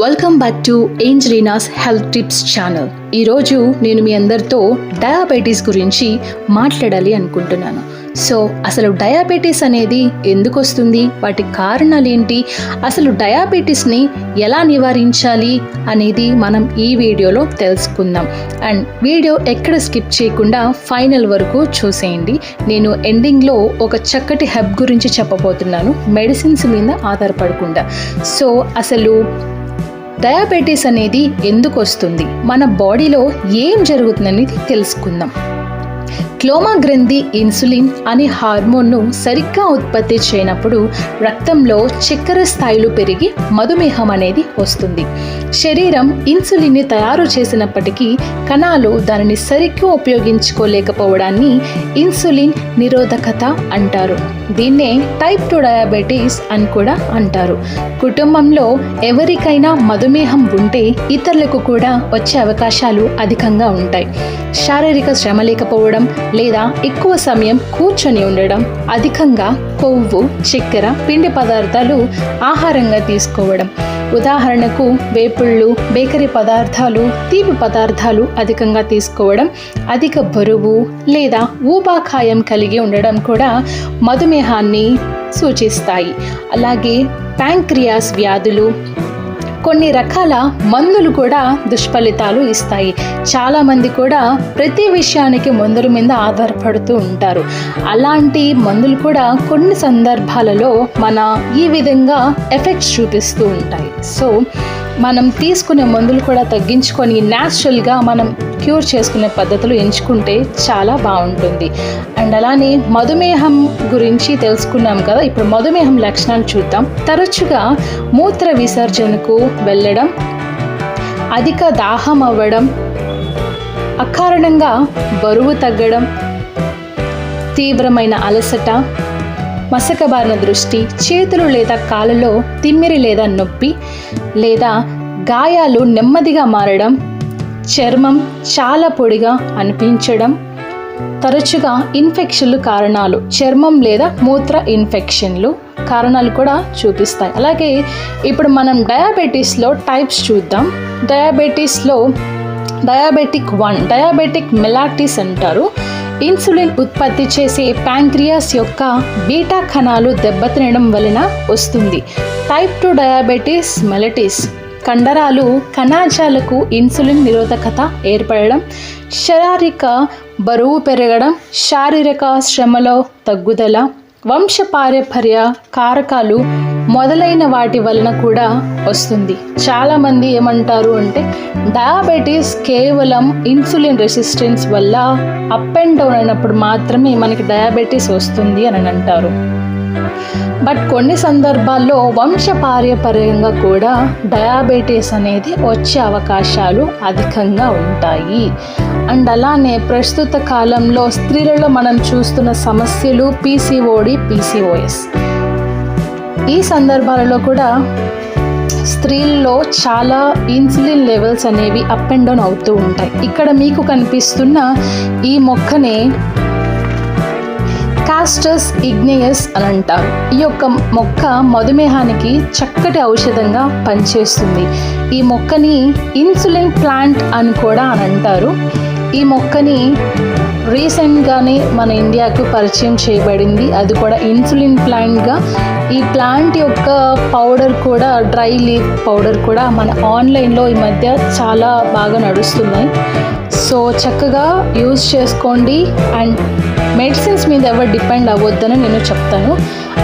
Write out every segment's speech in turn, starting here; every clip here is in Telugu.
వెల్కమ్ బ్యాక్ టు ఏంజరీనాస్ హెల్త్ టిప్స్ ఛానల్ ఈరోజు నేను మీ అందరితో డయాబెటీస్ గురించి మాట్లాడాలి అనుకుంటున్నాను. సో అసలు డయాబెటీస్ అనేది ఎందుకు వస్తుంది? వాటి కారణాలు ఏంటి? అసలు డయాబెటీస్ని ఎలా నివారించాలి అనేది మనం ఈ వీడియోలో తెలుసుకుందాం. అండ్ వీడియో ఎక్కడ స్కిప్ చేయకుండా ఫైనల్ వరకు చూసేయండి. నేను ఎండింగ్లో ఒక చక్కటి హెబ్ గురించి చెప్పబోతున్నాను. మెడిసిన్స్ మీద ఆధారపడకుండా. సో అసలు డయాబెటీస్ అనేది ఎందుకు వస్తుంది? మన బాడీలో ఏం జరుగుతుందనేది తెలుసుకుందాం. క్లోమా గ్రంథి ఇన్సులిన్ అనే హార్మోన్ను సరిగ్గా ఉత్పత్తి చేయనప్పుడు రక్తంలో చక్కెర స్థాయిలు పెరిగి మధుమేహం అనేది వస్తుంది. శరీరం ఇన్సులిన్ని తయారు చేసినప్పటికీ కణాలు దానిని సరిగ్గా ఉపయోగించుకోలేకపోవడాన్ని ఇన్సులిన్ నిరోధకత అంటారు. దీన్నే టైప్ టు డయాబెటీస్ అని కూడా అంటారు. కుటుంబంలో ఎవరికైనా మధుమేహం ఉంటే ఇతరులకు కూడా వచ్చే అవకాశాలు అధికంగా ఉంటాయి. శారీరక శ్రమ లేకపోవడం లేదా ఎక్కువ సమయం కూర్చొని ఉండడం అధికంగా కొవ్వు చక్కెర పిండి పదార్థాలు ఆహారంగా తీసుకోవడం. ఉదాహరణకు వేపుళ్ళు బేకరీ పదార్థాలు తీపి పదార్థాలు అధికంగా తీసుకోవడం అధిక బరువు లేదా ఊబాకాయం కలిగి ఉండడం కూడా మధుమేహాన్ని సూచిస్తాయి. అలాగే ప్యాంక్రియాస్ వ్యాధులు కొన్ని రకాల మందులు కూడా దుష్ఫలితాలు ఇస్తాయి. చాలామంది కూడా ప్రతి విషయానికి మందుల మీద ఆధారపడుతూ ఉంటారు. అలాంటి మందులు కూడా కొన్ని సందర్భాలలో మన ఈ విధంగా ఎఫెక్ట్స్ చూపిస్తూ ఉంటాయి. సో మనం తీసుకునే మందులు కూడా తగ్గించుకొని న్యాచురల్గా మనం క్యూర్ చేసుకునే పద్ధతులు ఎంచుకుంటే చాలా బాగుంటుంది. అండ్ అలానే మధుమేహం గురించి తెలుసుకున్నాం కదా ఇప్పుడు మధుమేహం లక్షణాలు చూద్దాం. తరచుగా మూత్ర విసర్జనకు వెళ్ళడం అధిక దాహం అవ్వడం అకారణంగా బరువు తగ్గడం తీవ్రమైన అలసట మసకబారిన దృష్టి చేతులు లేదా కాళ్ళలో తిమ్మిరి లేదా నొప్పి లేదా గాయాలు నెమ్మదిగా మారడం చర్మం చాలా పొడిగా అనిపించడం తరచుగా ఇన్ఫెక్షన్లు కారణాలు చర్మం లేదా మూత్ర ఇన్ఫెక్షన్లు కారణాలు కూడా చూపిస్తాయి. అలాగే ఇప్పుడు మనం డయాబెటీస్లో టైప్స్ చూద్దాం. డయాబెటీస్లో డయాబెటిక్ వన్ డయాబెటిక్ మెలాటిస్ అంటారు. ఇన్సులిన్ ఉత్పత్తి చేసే ప్యాంక్రియాస్ యొక్క బీటా కణాలు దెబ్బతినడం వలన వస్తుంది. టైప్ టూ డయాబెటీస్ మెలటిస్ కండరాలు కణాజాలకు ఇన్సులిన్ నిరోధకత ఏర్పడడం శారీరక బరువు పెరగడం శారీరక శ్రమలో తగ్గుదల వంశపారపర్య కారకాలు మొదలైన వాటి వలన కూడా వస్తుంది. చాలామంది ఏమంటారు అంటే డయాబెటీస్ కేవలం ఇన్సులిన్ రెసిస్టెన్స్ వల్ల అప్ అండ్ డౌన్ అయినప్పుడు మాత్రమే మనకి డయాబెటీస్ వస్తుంది అని అంటారు. బట్ కొన్ని సందర్భాల్లో వంశపార్యపర్యంగా కూడా డయాబెటీస్ అనేది వచ్చే అవకాశాలు అధికంగా ఉంటాయి. అండ్ అలానే ప్రస్తుత కాలంలో స్త్రీలలో మనం చూస్తున్న సమస్యలు పీసీఓడి పీసీఓఎస్. ఈ సందర్భాలలో కూడా స్త్రీల్లో చాలా ఇన్సులిన్ లెవెల్స్ అనేవి అప్ అండ్ డౌన్ అవుతూ ఉంటాయి. ఇక్కడ మీకు కనిపిస్తున్న ఈ మొక్కనే కాస్టర్స్ ఇగ్నేయస్ అని అంటారు. ఈ యొక్క మొక్క మధుమేహానికి చక్కటి ఔషధంగా పనిచేస్తుంది. ఈ మొక్కని ఇన్సులిన్ ప్లాంట్ అని కూడా అని అంటారు. ఈ మొక్కని రీసెంట్గానే మన ఇండియాకు పరిచయం చేయబడింది. అది కూడా ఇన్సులిన్ ప్లాంట్గా. ఈ ప్లాంట్ యొక్క పౌడర్ కూడా డ్రై లీఫ్ పౌడర్ కూడా మన ఆన్లైన్లో ఈ మధ్య చాలా బాగా నడుస్తున్నాయి. సో చక్కగా యూజ్ చేసుకోండి. అండ్ మెడిసిన్స్ మీద ఎవరు డిపెండ్ అవ్వద్దని నేను చెప్తాను.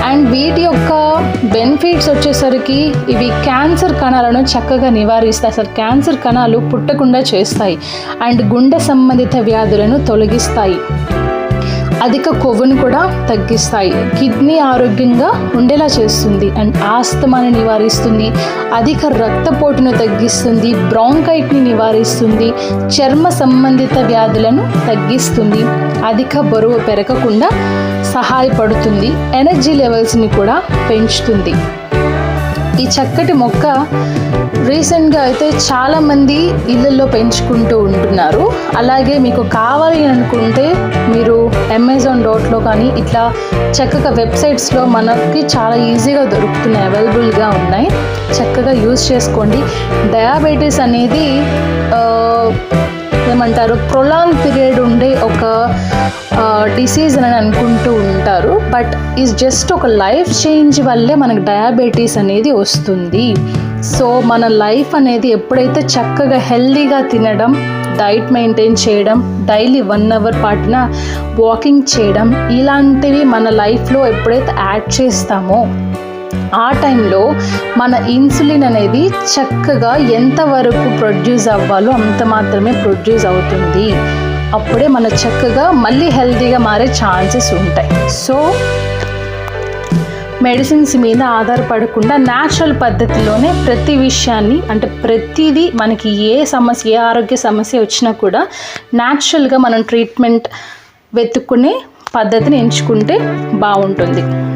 అండ్ వీటి యొక్క బెనిఫిట్స్ వచ్చేసరికి ఇవి క్యాన్సర్ కణాలను చక్కగా నివారిస్తాయి. అసలు క్యాన్సర్ కణాలు పుట్టకుండా చేస్తాయి. అండ్ గుండె సంబంధిత వ్యాధులను తొలగిస్తాయి. అధిక కొవ్వును కూడా తగ్గిస్తాయి. కిడ్నీ ఆరోగ్యంగా ఉండేలా చేస్తుంది. అండ్ ఆస్తమాని నివారిస్తుంది. అధిక రక్తపోటును తగ్గిస్తుంది. బ్రాంకైట్ని నివారిస్తుంది. చర్మ సంబంధిత వ్యాధులను తగ్గిస్తుంది. అధిక బరువు పెరగకుండా సహాయపడుతుంది. ఎనర్జీ లెవెల్స్ని కూడా పెంచుతుంది. ఈ చక్కటి మొక్క రీసెంట్గా అయితే చాలామంది ఇళ్ళల్లో పెంచుకుంటూ ఉంటున్నారు. అలాగే మీకు కావాలి అనుకుంటే మీరు అమెజాన్ డాట్లో కానీ ఇట్లా చక్కగా వెబ్సైట్స్లో మనకి చాలా ఈజీగా దొరుకుతున్నాయి అవైలబుల్గా ఉన్నాయి. చక్కగా యూజ్ చేసుకోండి. డయాబెటీస్ అనేది ఏమంటారు ప్రొలాంగ్ పీరియడ్ ఉండే ఒక డిసీజ్ అని అనుకుంటూ ఉంటారు. బట్ ఈజ్ జస్ట్ ఒక లైఫ్ చేంజ్ వల్లే మనకు డయాబెటీస్ అనేది వస్తుంది. సో మన లైఫ్ అనేది ఎప్పుడైతే చక్కగా హెల్దీగా తినడం డైట్ మెయింటైన్ చేయడం డైలీ వన్ అవర్ పాటున వాకింగ్ చేయడం ఇలాంటివి మన లైఫ్లో ఎప్పుడైతే యాడ్ చేస్తామో ఆ టైంలో మన ఇన్సులిన్ అనేది చక్కగా ఎంతవరకు ప్రొడ్యూస్ అవ్వాలో అంత మాత్రమే ప్రొడ్యూస్ అవుతుంది. అప్పుడే మన చక్కగా మళ్ళీ హెల్తీగా మారే ఛాన్సెస్ ఉంటాయి. సో మెడిసిన్స్ మీద ఆధారపడకుండా న్యాచురల్ పద్ధతిలోనే ప్రతి విషయాన్ని అంటే ప్రతిదీ మనకి ఏ సమస్య ఏ ఆరోగ్య సమస్య వచ్చినా కూడా న్యాచురల్గా మనం ట్రీట్మెంట్ వెతుక్కునే పద్ధతిని ఎంచుకుంటే బాగుంటుంది.